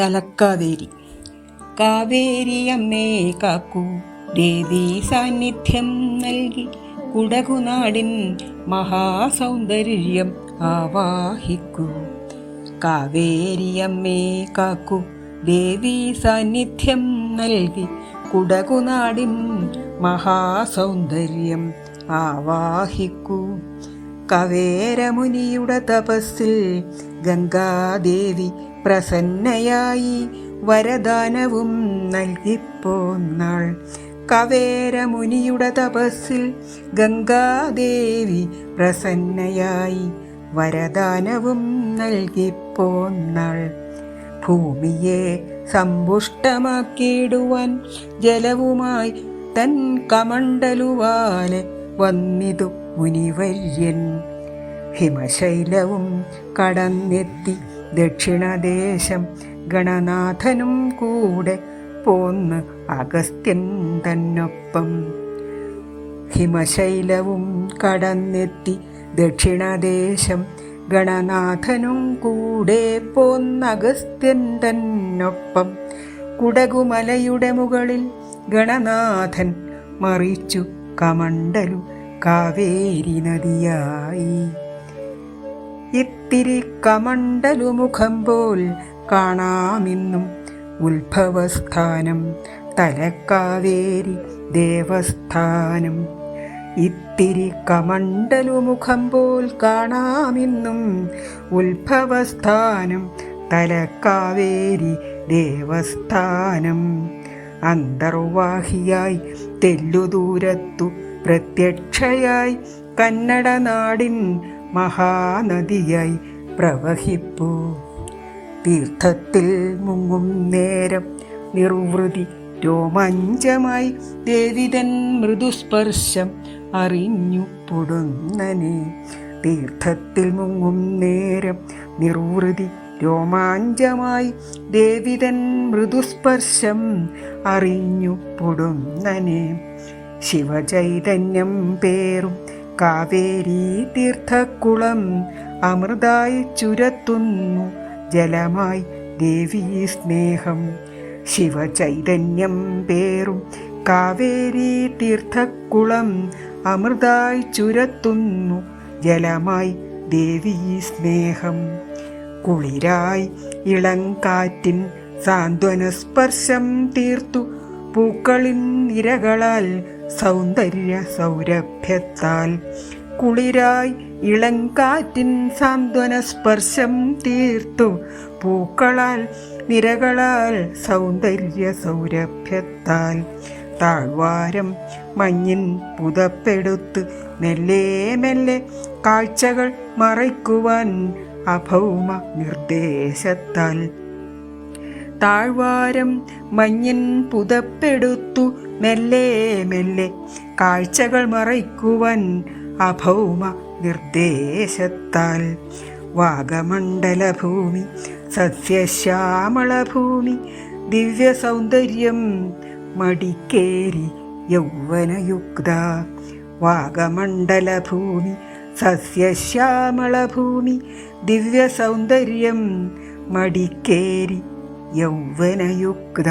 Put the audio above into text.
തലക്കാവേരി കാവേരിയമ്മേ കാക്കൂ ദേവി സാന്നിധ്യം നൽകി. കുടകുനാടിൻ മഹാസൗന്ദര്യം ആവാഹിക്കൂ. കാവേരിയമ്മേ കാക്കൂ ദേവി സാന്നിധ്യം നൽകി. കുടകുനാടിൻ മഹാസൗന്ദര്യം ആവാഹിക്കൂ. കവേരമുനിയുടെ തപസ്സിൽ ഗംഗാദേവി പ്രസന്നയായി വരദാനവും നൽകിപ്പോന്നാൾ കവേരമുനിയുടെ തപസ്സിൽ ഗംഗാദേവി പ്രസന്നയായി വരദാനവും നൽകിപ്പോന്നാൾ ഭൂമിയെ സമ്പുഷ്ടമാക്കിയിടുവാൻ ജലവുമായി തൻ കമണ്ടലുവാലെ വന്നിതു മുനിവര്യൻ. ഹിമശൈലവും കടന്നെത്തി ദക്ഷിണദേശം ഗണനാഥനും കൂടെ പോന്ന് അഗസ്ത്യൻ തന്നൊപ്പം. ഹിമശൈലവും കടന്നെത്തി ദക്ഷിണദേശം ഗണനാഥനും കൂടെ പോന്നഗസ്ത്യൻ തന്നൊപ്പം. കുടകുമലയുടെ മുകളിൽ ഗണനാഥൻ മറിച്ചു കമണ്ടലു കാവേരി നദിയായി ഇത്തിരി കമണ്ടലുമുഖം പോൽ കാണാമെന്നും ഉത്ഭവസ്ഥാനം തലക്കാവേരി ദേവസ്ഥാനം. ഇത്തിരി കമണ്ടലുമുഖം പോൽ കാണാമെന്നും ഉത്ഭവസ്ഥാനം തലക്കാവേരി ദേവസ്ഥാനം. അന്തർവാഹിയായി തെല്ലുദൂരത്തു പ്രത്യക്ഷയായി കന്നഡ നാടിൻ മഹാനദിയായി പ്രവഹിപ്പൂ. തീർത്ഥത്തിൽ മുങ്ങും നേരം നിർവൃതി രോമാഞ്ചമായി ദേവിതൻ മൃദുസ്പർശം അറിഞ്ഞു പൊടുന്നനെ. തീർത്ഥത്തിൽ മുങ്ങും നേരം നിർവൃതി രോമാഞ്ചമായി ദേവിതൻ മൃദുസ്പർശം അറിഞ്ഞു പൊടുന്നനെ. ശിവചൈതന്യം പേറും. കാവേരി തീർത്ഥക്കുളം അമൃതായി ചുരത്തുന്നു. ജലമായി ദേവീ സ്നേഹം. ശിവചൈതന്യം പേറും. കാവേരി തീർത്ഥക്കുളം അമൃതായി ചുരത്തുന്നു. ജലമായി ദേവീ സ്നേഹം. കുളിരായി ഇളങ്കാറ്റിൻ സാന്ത്വനസ്പർശം തീർത്തു. പൂക്കളിൻ നിരകളാൽ സൗന്ദര്യ സൗരഭ്യത്താൽ കുളിരായി ഇളങ്കാറ്റിൻ സാന്ത്വന സ്പർശം തീർത്തു. പൂക്കളാൽ നിരകളാൽ സൗന്ദര്യ സൗരഭ്യത്താൽ താഴ്വാരം മഞ്ഞിൻ പുതപ്പെടുത്ത് മെല്ലെ മെല്ലെ കാഴ്ചകൾ മറയ്ക്കുവാൻ അഭൗമ നിർദ്ദേശത്താൽ താഴ്വാരം മഞ്ഞിൻ പുതപ്പെടുത്തു മെല്ലെ മെല്ലെ കാഴ്ചകൾ മറയ്ക്കുവൻ അഭൗമ നിർദ്ദേശത്താൽ. വാഗമണ്ഡലഭൂമി സസ്യശ്യാമളഭൂമി ദിവ്യ സൗന്ദര്യം മടിക്കേരി യൗവനയുക്ത. വാഗമണ്ഡലഭൂമി സസ്യശ്യാമളഭൂമി ദിവ്യ സൗന്ദര്യം മടിക്കേരി യൗവനയുക്ത.